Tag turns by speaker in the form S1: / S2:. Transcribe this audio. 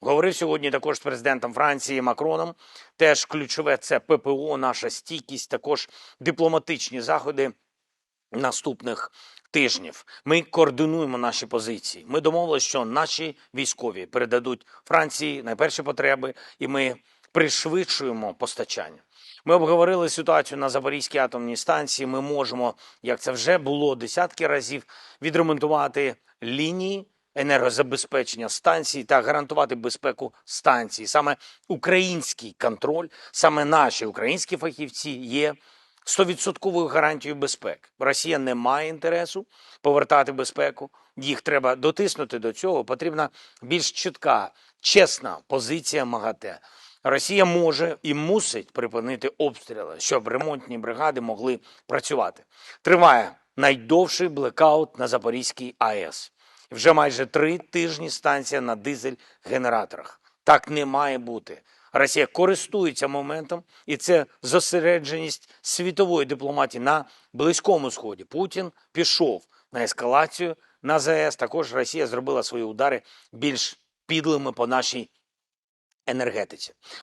S1: Говорив сьогодні також з президентом Франції Макроном. Теж ключове це ППО, наша стійкість, також дипломатичні заходи наступних тижнів. Ми координуємо наші позиції. Ми домовилися, що наші військові передадуть Франції найперші потреби, і ми пришвидшуємо постачання. Ми обговорили ситуацію на Запорізькій атомній станції. Ми можемо, як це вже було десятки разів, відремонтувати лінії енергозабезпечення станції та гарантувати безпеку станції. Саме український контроль, саме наші українські фахівці є стовідсотковою гарантією безпеки. Росія не має інтересу повертати безпеку. Їх треба дотиснути до цього. Потрібна більш чітка, чесна позиція МАГАТЕ. Росія може і мусить припинити обстріли, щоб ремонтні бригади могли працювати. Триває найдовший блекаут на Запорізькій АЕС. Вже майже три тижні станція на дизель-генераторах. Так не має бути. Росія користується моментом, і це зосередженість світової дипломатії на Близькому Сході. Путін пішов на ескалацію на ЗАЕС. Також Росія зробила свої удари більш підлими по нашій енергетиці.